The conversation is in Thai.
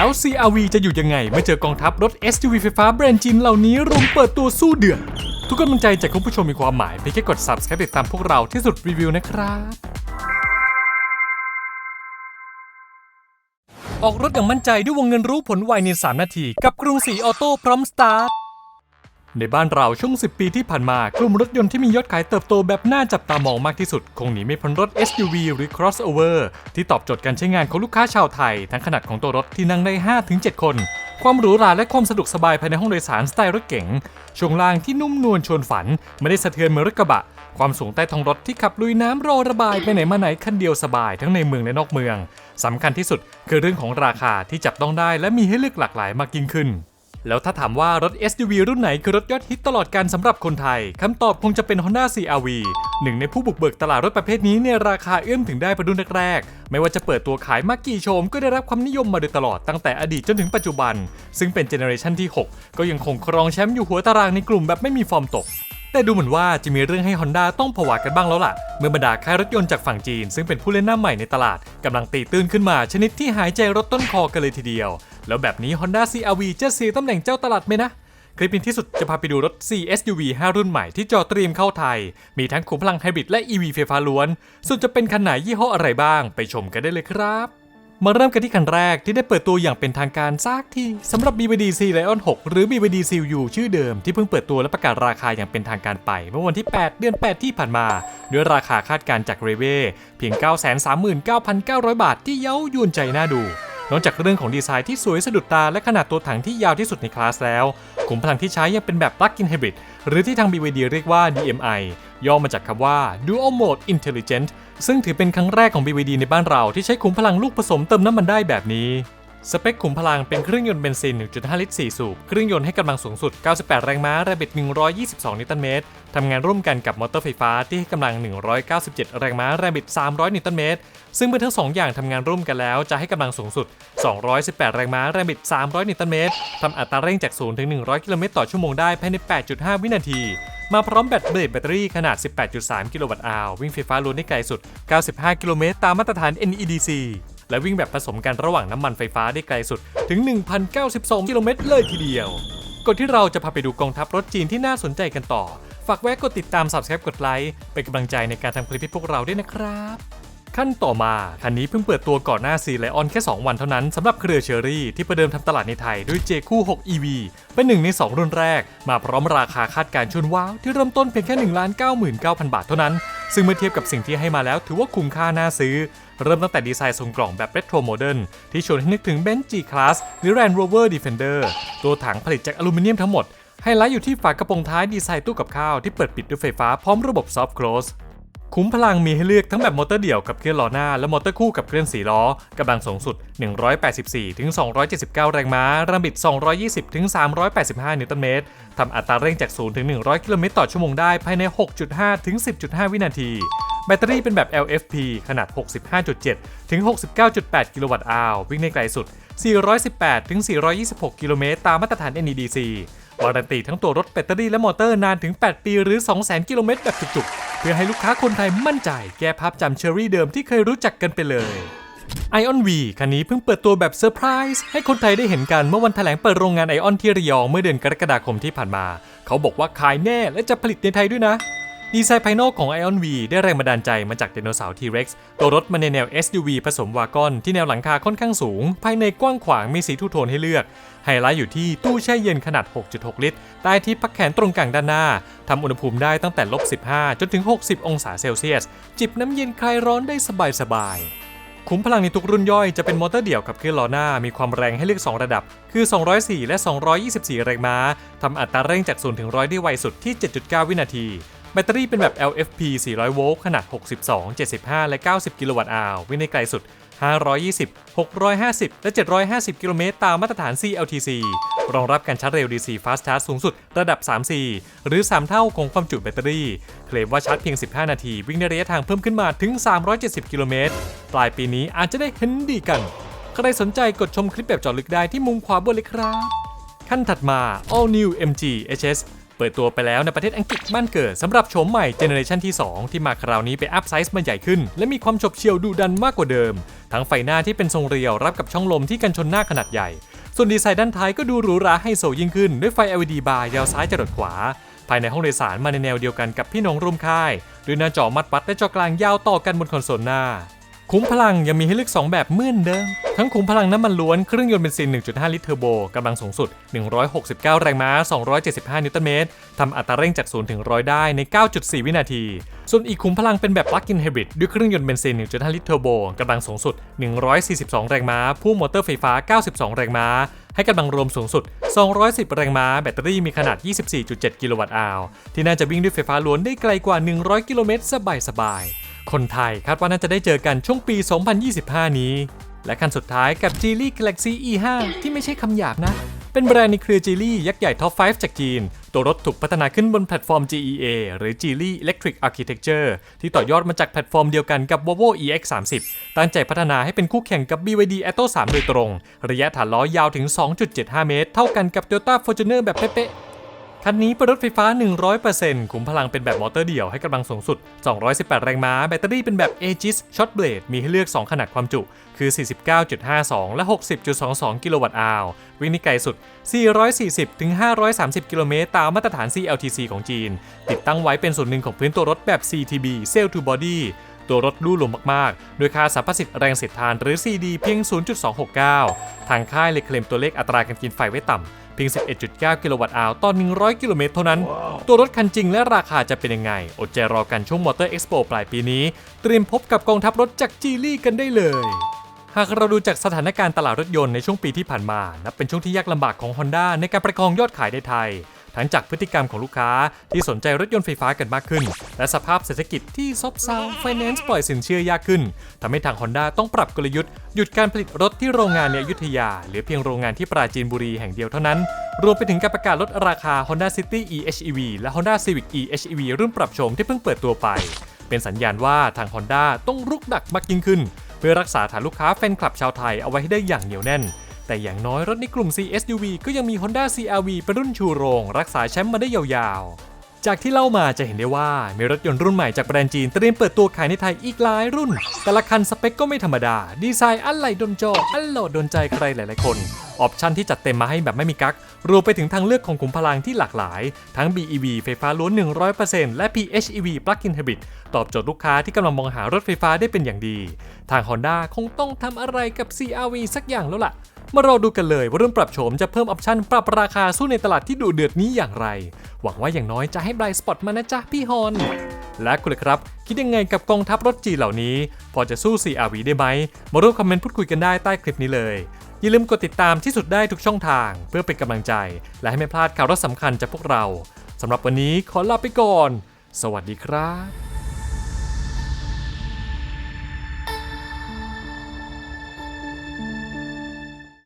แล้ว CRV จะอยู่ยังไงเมื่อเจอกองทัพรถ SUV ไฟฟ้าแบรนด์จีนเหล่านี้รุมเปิดตัวสู้เดือดทุกกำลังใจจากคุณผู้ชมมีความหมายเพียงแค่กด subscribe ติดตามพวกเราที่สุดรีวิวนะครับออกรถอย่างมั่นใจด้วยวงเงินรู้ผลไวใน 3 นาที กับกรุงศรีออโต้พร้อมสตาร์ท ในบ้านเราช่วง 10 ปีที่ผ่านมา กลุ่มรถยนต์ที่มียอดขายเติบโตแบบน่าจับตามองมากที่สุด คงหนีไม่พ้นรถ SUV หรือ crossover ที่ตอบโจทย์การใช้งานของลูกค้าชาวไทย ทั้งขนาดของตัวรถที่นั่งได้ 5-7 คน ความหรูหราและความสะดวกสบายภายในห้องโดยสารสไตล์รถเก๋งช่วงล่างที่นุ่มนวลชวนฝัน ไม่ได้สะเทือนเหมือนรถกระบะ ความสูงใต้ท้องรถที่ขับลุยน้ำรอระบายไปไหนมาไหนคันเดียวสบายทั้งในเมืองและนอกเมืองสำคัญที่สุดคือเรื่องของราคาที่จับต้องได้และมีให้เลือกหลากหลายมากยิ่งขึ้น แล้วถ้าถามว่ารถ SUV รุ่นไหนคือรถยอดฮิตตลอดการสำหรับคนไทยคำตอบคงจะเป็น Honda CRV หนึ่งในผู้บุกเบิกตลาดรถประเภทนี้ในราคาเอื้อมถึงได้ประดุนแรกๆ ไม่ว่าจะเปิดตัวขายมากี่โฉมก็ได้รับความนิยมมาโดยตลอดตั้งแต่อดีตจนถึงปัจจุบัน ซึ่งเป็นเจเนอเรชันที่ 6 ก็ยังคงครองแชมป์อยู่หัวตารางในกลุ่มแบบไม่มีฟอร์มตกแต่ดูเหมือนว่าจะมีเรื่องให้ Honda ต้องผวากันบ้างแล้วล่ะ เมื่อบรรดาค่ายรถยนต์จากฝั่งจีน ซึ่งเป็นผู้เล่นหน้าใหม่ในตลาดกำลังตีตื้นขึ้นมาชนิดที่หายใจรถต้นคอกันเลยทีเดียว แล้วแบบนี้ Honda CRV จะเสียตำแหน่งเจ้าตลาดไหมนะ คลิปนี้ที่สุดจะพาไปดูรถ4 SUV 5 รุ่นใหม่ที่จอเตรียมเข้าไทย มีทั้งขุมพลังไฮบริดและ EV ไฟฟ้าล้วน ส่วนจะเป็นคันไหนยี่ห้ออะไรบ้าง ไปชมกันได้เลยครับมาเริ่มกันที่คันแรกที่ได้เปิดตัวอย่างเป็นทางการซากที่สำหรับ BYD C Lion 6 หรือ BYD CU ชื่อเดิมที่เพิ่งเปิดตัวและประกาศราคาอย่างเป็นทางการไป เมื่อวันที่ 8 เดือน 8 ที่ผ่านมา ด้วยราคาคาดการณ์จากเรเว่เพียง 939,900 บาทที่เย้ายวนใจน่าดู นอกจากเรื่องของดีไซน์ที่สวยสะดุดตาและขนาดตัวถังที่ยาวที่สุดในคลาสแล้วขุมพลังที่ใช้ยังเป็นแบบ Plug-in Hybrid หรือที่ทาง BYD เรียกว่า DMI ย่อมาจากคำว่า Dual Mode Intelligent ซึ่งถือเป็นครั้งแรกของ BYD ในบ้านเราที่ใช้ขุมพลังลูกผสมเติมน้ำมันได้แบบนี้ สเปคขุมพลังเป็นเครื่องยนต์เบนซิน 1.5 ลิตร 4 สูบ เครื่องยนต์ให้กำลังสูงสุด 98 แรงม้า แรงบิด 122 นิวตันเมตร ทำงานร่วมกันกับมอเตอร์ไฟฟ้าที่ให้กำลัง 197 แรงม้า แรงบิด 300 นิวตันเมตร ซึ่งเมื่อทั้ง 2 อย่างทำงานร่วมกันแล้ว จะให้กำลังสูงสุด 218 แรงม้า แรงบิด 300 นิวตันเมตร ทำอัตราเร่งจาก 0 ถึง 100 กิโลเมตรต่อชั่วโมงได้ภายใน 8.5 วินาที มาพร้อมแบตเบรดแบตเตอรี่ขนาด 18.3 กิโลวัตต์อาววิ่งไฟฟ้าล้วนได้ไกลสุด 95 กิโลเมตรตามมาตรฐาน NEDC และวิ่งแบบผสมกันระหว่างน้ำมันไฟฟ้าได้ไกลสุดถึง 1,092 กิโลเมตรเลยทีเดียว ก่อนที่เราจะพาไปดูกองทัพรถจีนที่น่าสนใจกันต่อ ฝากแวะกดติดตาม subscribe กดไลค์เป็นกำลังใจในการทำคลิปให้พวกเราด้วยนะครับ ขั้นต่อมาคันนี้เพิ่งเปิดตัวก่อนหน้าซีไลออนแค่ 2 วันเท่านั้นสำหรับเครือเชอรี่ที่ประเดิมทำตลาดในไทยด้วย J คู่ 6 EV เป็นหนึ่งใน 2 รุ่นแรก มาพร้อมราคาคาดการ์ชวนว้าวที่เริ่มต้นเพียงแค่1 99,000 บาทเท่านั้นซึ่งเมื่อเทียบกับสิ่งที่ให้มาแล้วถือว่าคุ้มค่าน่าซื้อ เริ่มตั้งแต่ดีไซน์ทรงกล่องแบบเรโทรโมเดิร์นที่ชวนให้นึกถึง Benz G-Class หรือ Land Rover Defender ตัวถังผลิตจากอลูมิเนียมทั้งหมด ไฮไลท์อยู่ที่ฝากระโปรงท้ายดีไซน์ตู้กับข้าวที่เปิดปิดด้วยไฟฟ้าพร้อมระบบ Soft Close คุ้มพลังมีให้เลือกทั้งแบบมอเตอร์เดี่ยวกับเคลื่อนล้อหน้า และมอเตอร์คู่กับเคลื่อน4ล้อกำลังสูงสุด 184-279 แรงม้าแรงบิด 220-385 นิวตันเมตรทำอัตราเร่งจาก 0-100 กิโลเมตรต่อชั่วโมงได้ภายใน 6.5-10.5 วินาที แบตเตอรี่เป็นแบบ LFP ขนาด 65.7 ถึง 69.8 กิโลวัตต์อาววิ่งได้ไกลสุด 418 ถึง 426 กิโลเมตรตามมาตรฐาน NEDC วารันตีทั้งตัวรถแบตเตอรี่และมอเตอร์นานถึง 8 ปีหรือ 200,000 กิโลเมตรแบบจุกๆ เพื่อให้ลูกค้าคนไทยมั่นใจ แก้ภาพจำเชอรี่เดิมที่เคยรู้จักกันไปเลย Ion V คันนี้เพิ่งเปิดตัวแบบเซอร์ไพรส์ให้คนไทยได้เห็นกันเมื่อวันแถลงเปิดโรงงานไอออนที่ระยองเมื่อเดือนกรกฎาคมที่ผ่านมา เขาบอกว่าขายแน่และจะผลิตในไทยด้วยนะ ดีไซน์ภายนอกของ Ion V ได้แรงบันดาลใจมาจากไดโนเสาร์ T-Rex ตัวรถมาในแนว SUV ผสมวากอนที่แนวหลังคาค่อนข้างสูง ภายในกว้างขวางมีสีทูโทนให้เลือก ไฮไลท์อยู่ที่ตู้แช่เย็นขนาด 6.6 ลิตร ใต้ที่พักแขนตรงกลางด้านหน้า ทำอุณหภูมิได้ตั้งแต่ลบ 15 จนถึง 60 องศาเซลเซียส จิบน้ำเย็นคลายร้อนได้สบายๆขุมพลังในทุกรุ่นย่อยจะเป็นมอเตอร์เดี่ยวกับเครื่องล้อหน้ามีความแรงให้เลือก 2 ระดับ คือ 204 และ 224 แรงม้าทำอัตราเร่งจาก 0 ถึง 100 ได้ไวสุดที่ 7.9 วินาที แบตเตอรี่เป็นแบบ LFP 400 โวลต์ขนาด 62 75 และ 90 กิโลวัตต์อาววิ่งได้ไกลสุด 520 650 และ 750 กิโลเมตรตามมาตรฐาน CLTC รองรับการชาร์จเร็ว DC Fast Charge สูงสุดระดับ 3C หรือ 3 เท่าของความจุแบตเตอรี่ เคลมว่าชาร์จเพียง 15 นาที วิ่งในระยะทางเพิ่มขึ้นมาถึง 370 กิโลเมตร ปลายปีนี้อาจจะได้เห็นดีกัน ใครสนใจกดชมคลิปแบบจาะลึกได้ที่มุมขวาบนเลยครับ ขั้นถัดมา All New MG HS เปิดตัวไปแล้วในประเทศอังกฤษบ้านเกิดสำหรับโฉมใหม่เจเนอเรชันที่ 2 ที่มาคราวนี้ไปอัพไซส์มันใหญ่ขึ้น และมีความฉบเฉี่ยวดุดันมากกว่าเดิม ทั้งไฟหน้าที่เป็นทรงเรียวรับกับช่องลมที่กันชนหน้าขนาดใหญ่ ส่วนดีไซน์ด้านท้ายก็ดูหรูหราไฮโซยิ่งขึ้นด้วยไฟ LED บาร์ยาวซ้ายจรดขวา ภายในห้องโดยสารมาในแนวเดียวกันกับพี่น้องร่วมค่ายด้วยหน้าจอมัดปัดและจอกลางยาวต่อกันบนคอนโซลหน้า คุ้มพลังยังมีให้เลือก 2 แบบเหมือนเดิม ทั้งคุ้มพลังน้ำมันล้วน เครื่องยนต์เบนซิน 1.5 ลิตรเทอร์โบกำลังสูงสุด 169 แรงม้า 275 นิวตันเมตรทำอัตราเร่งจาก 0 ถึง 100 ได้ใน 9.4 วินาที ส่วนอีกคุ้มพลังเป็นแบบปลั๊กอินไฮบริดด้วยเครื่องยนต์เบนซิน 1.5 ลิตรเทอร์โบกำลังสูงสุด 142 แรงม้าพ่วงมอเตอร์ไฟฟ้า 92 แรงม้าให้กำลังรวมสูงสุด 210 แรงม้า แบตเตอรี่มีขนาด 24.7 กิโลวัตต์อาวที่น่าจะวิ่งด้วยไฟฟ้าล้วนได้ไกลกว่า 100 กิโลเมตรสบายๆ คนไทยคาดว่าน่าจะได้เจอกันช่วงปี 2025 นี้ และคันสุดท้ายกับ g e l y Galaxy E5 ที่ไม่ใช่คำหยาบนะ เป็นแบรนด์ในเครือ g e l y ยักษ์ใหญ่ท็อป 5 จากจีน ตัวรถถูกพัฒนาขึ้นบนแพลตฟอร์ม GEA หรือ g e l y Electric Architecture ที่ต่อยอดมาจากแพลตฟอร์มเดียวกันกับ Volvo EX30 ตั้งใจพัฒนาให้เป็นคู่แข่งกับ BYD Atto 3 โดยตรง ระยะฐานล้อยาวถึง 2.75 เมตร เท่ากันกับ Toyota Fortuner แบบเป๊ะๆ คันนี้เป็นรถไฟฟ้า 100%ขุมพลังเป็นแบบมอเตอร์เดี่ยวให้กำลังสูงสุด 218 แรงม้า แบตเตอรี่เป็นแบบ Aegis Short Blade มีให้เลือก 2 ขนาดความจุ คือ 49.52 และ 60.22 กิโลวัตต์อาววิ่งได้ไกลสุด 440-530 กิโลเมตรตามมาตรฐาน CLTC ของจีน ติดตั้งไว้เป็นส่วนหนึ่งของพื้นตัวรถแบบ CTB Cell to Body ตัวรถลู่หลวมมาก ๆ โดยค่าสัมประสิทธิ์แรงเสียดทานหรือ CD เพียง 0.269 ทางค่ายเลยเคลมตัวเลขอัตราการกินไฟไว้ต่ำ พียง 11.9 กิโลวัตต์อาวต่อ 100 กิโลเมตรเท่านั้น ตัวรถคันจริงและราคาจะเป็นยังไง อดใจรอกันช่วงมอเตอร์เอ็กซ์โปปลายปีนี้ เตรียมพบกับกองทัพรถจากจีลี่กันได้เลยหากเราดูจากสถานการณ์ตลาดรถยนต์ในช่วงปีที่ผ่านมา นับเป็นช่วงที่ยากลำบากของ Honda ในการประคองยอดขายในไทย ทั้งจากพฤติกรรมของลูกค้าที่สนใจรถยนต์ไฟฟ้ากันมากขึ้น และสภาพเศรษฐกิจที่ซบเซาไฟแนนซ์ปล่อยสินเชื่อยากขึ้นทำให้ทาง Honda ต้องปรับกลยุทธ์ หยุดการผลิตรถที่โรงงานในอยุธยาหลือเพียงโรงงานที่ปราจีนบุรีแห่งเดียวเท่านั้น รวมไปถึงการประกาศลดราคา Honda City eHEV และ Honda Civic eHEV รุ่นปรับโฉมที่เพิ่งเปิดตัวไป เป็นสัญญาณว่าทาง Honda ต้องรุกดักมากยิ่งขึ้น เพื่อรักษาฐานลูกค้าแฟนคลับชาวไทยเอาไว้ให้ได้อย่างเหนียวแน่น แต่อย่างน้อยรถในกลุ่ม CSUV ก็ยังมี Honda CRV เป็นรุ่นชูโรง รักษาแชมป์มาได้ยาวๆ จากที่เล่ามาจะเห็นได้ว่า มีรถยนต์รุ่นใหม่จากแบรนด์จีนเตรียมเปิดตัวขายในไทยอีกหลายรุ่น แต่ละคันสเปคก็ไม่ธรรมดา ดีไซน์อะไรโดนจออันโหลดโดนใจใครหลายๆคน ออปชันที่จัดเต็มมาให้แบบไม่มีกักรวมไปถึงทางเลือกของขุมพลังที่หลากหลาย ทั้ง BEV ไฟฟ้าล้วน 100%และ PHEV Plug-in Hybrid ตอบโจทย์ลูกค้าที่กำลังมองหารถไฟฟ้าได้เป็นอย่างดี ทาง Honda คงต้องทำอะไรกับ CRV สักอย่างแล้วล่ะ มารอดูกันเลยว่ารุ่นปรับโฉมจะเพิ่มออปชั่นปรับราคาสู้ในตลาดที่ดุเดือดนี้อย่างไร หวังว่าอย่างน้อยจะให้ไบรท์สปอตมานะจ๊ะพี่ฮอนและคุณล่ะครับ คิดยังไงกับกองทัพรถจีเหล่านี้ พอจะสู้ CRV ได้ไหม มาร่วมคอมเมนต์พูดคุยกันได้ใต้คลิปนี้เลย อย่าลืมกดติดตามที่สุดได้ทุกช่องทาง เพื่อเป็นกำลังใจ และให้ไม่พลาดข่าวรถสำคัญจากพวกเราสำหรับวันนี้ขอลาไปก่อน สวัสดีครับ